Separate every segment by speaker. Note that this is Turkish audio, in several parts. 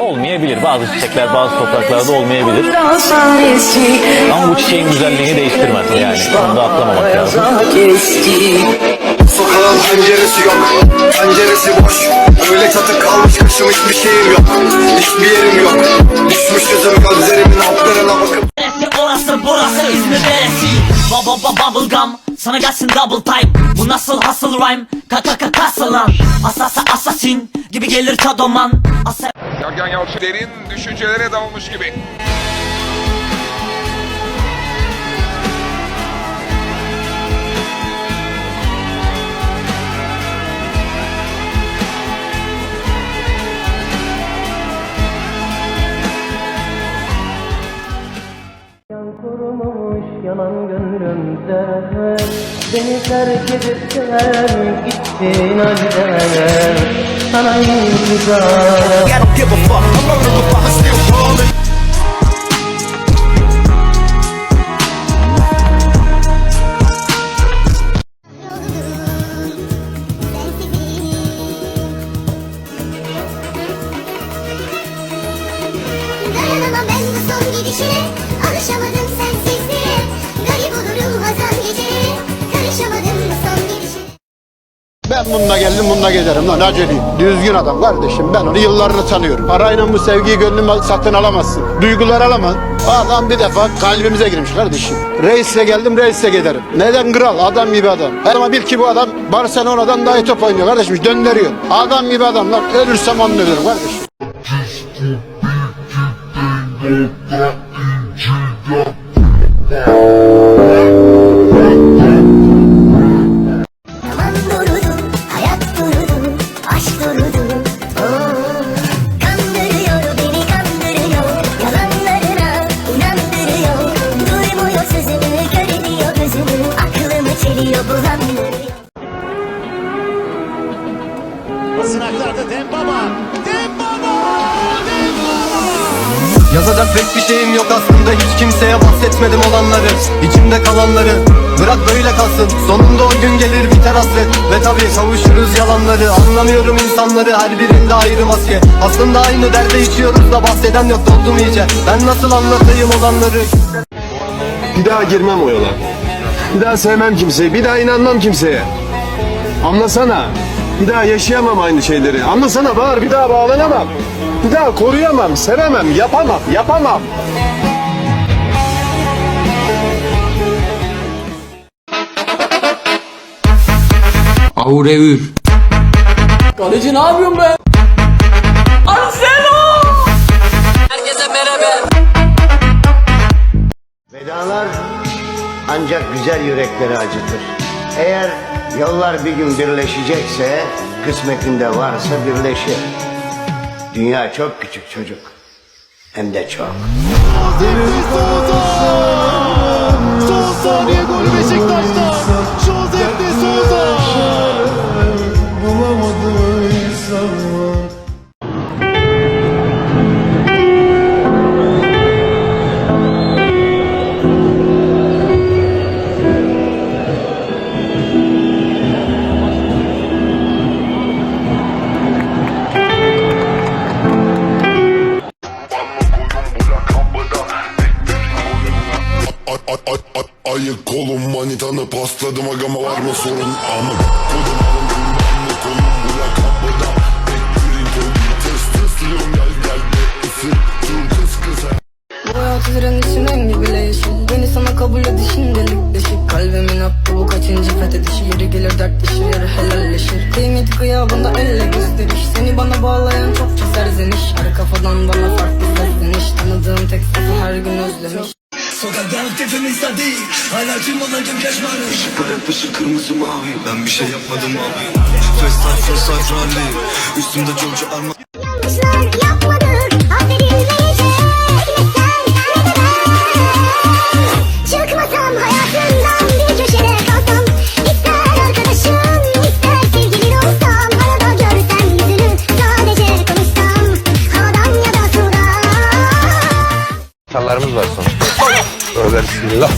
Speaker 1: Olmayabilir. Bazı çiçekler bazı topraklarda olmayabilir. Ama bu çiçeğin güzelliğini değiştirmez yani. Onu da atlamamak lazım.
Speaker 2: Sokağın penceresi yok Penceresi boş Öyle çatı kalmış kışım hiçbir şeyim yok Hiçbir yerim yok Düşmüş gözüm gözlerimin altlarına bakıp
Speaker 3: Neresi orası burası İzmir neresi Baba baba bubblegum Sana gelsin double time. Bu nasıl hustle rhyme? Kaka kaka kasıl lan Asasa assassin Gibi gelir kadoman Asa
Speaker 4: Sergen Yalçın derin düşüncelere dalmış gibi.
Speaker 5: Kurumuş yalan gönlümde. Beni terk edip sen gittin halde Sana imza
Speaker 6: Dayanamam Ben
Speaker 7: bununla geldim bununla giderim lan aceleyim. Düzgün adam kardeşim ben onu yıllarını tanıyorum. Parayla bu sevgiyi gönlüme satın alamazsın. Duygular alamam. Adam bir defa kalbimize girmiş kardeşim. Reisle geldim reisle giderim. Neden kral adam gibi adam. Ama bil ki bu adam Barcelona'dan daha iyi top oynuyor kardeşim döndürüyor. Adam gibi adam lan ölürsem onu ölürüm kardeşim.
Speaker 2: Yazacak pek bir şeyim yok aslında Hiç kimseye bahsetmedim olanları içimde kalanları Bırak böyle kalsın Sonunda o gün gelir biter hasret Ve tabi kavuşuruz yalanları Anlamıyorum insanları her birinde ayrı maske Aslında aynı derde içiyoruz da bahseden yok doldum iyice Ben nasıl anlatayım olanları
Speaker 8: Bir daha girmem o yola. Bir daha sevmem kimseyi. Bir daha inanmam kimseye. Anlasana. Bir daha yaşayamam aynı şeyleri. Anlasana Bahar bir daha bağlanamam. Bir daha koruyamam, sevemem, yapamam, yapamam.
Speaker 9: Aureur.
Speaker 3: Kaleci ne yapıyorsun be? Marcelo! Herkese merhaba
Speaker 10: Vedalar ancak güzel yürekleri acıtır. Eğer yollar bir gün birleşecekse, kısmetinde varsa birleşir. Dünya çok küçük çocuk. Hem de çok.
Speaker 8: Ayık kolum manitanı pasladım agama var mı sorun? Ama Kodum alın kullanma kolum bırak. Kapıda Bekleyin kolum test testliyorum gel gel be ısır dur kız kıza
Speaker 11: Bu hayat direnişim en gibi yeşil Beni sana kabul edişin delik deşik. Kalbimin hakkı bu kaçıncı fethedişi Yeri gelir dert dışı helalleşir. Kıymet gıyabında elle gösteriş. Seni bana bağlayan çokça serzeniş. Her kafadan bana farklı sesleniş Tanıdığım tek sesi her gün özlemiş
Speaker 2: Sokaklar tepemizde değil Hala tüm olacak yaşlarım Işıklar ışık kırmızı mavi. Ben bir şey yapmadım abi. First life rally. Üstümde George Arma
Speaker 6: Yanlışlar yapmadık Çıkmasam hayatından bir köşede kalsam İster arkadaşım ister sevgilin olsam Arada görsem yüzünü sadece konuşsam Havadan ya da sudan
Speaker 1: Sallarımız var sonuçta. Tövbe bismillah.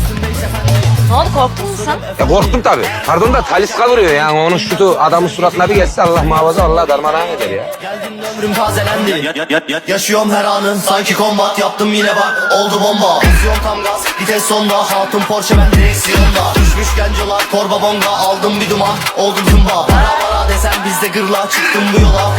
Speaker 9: Ne oldu korktun mu sen?
Speaker 12: Ya korktum tabii. Pardon da taliska vuruyor yani onun şutu adamın suratına bir geçse Allah muhafaza Allah darmadağın eder ya.
Speaker 13: Ömrüm tazelendi. Yaşıyorum her anın. Sanki kombat yaptım yine bak. Oldu bomba. Basıyorum tam gaz vites sonda. Hatun Porsche ben direksiyonda Düşmüş gencolar torba bonga. Aldım bir duman oldum zımba. Para para desen bizde gırla. Çıktım bu yola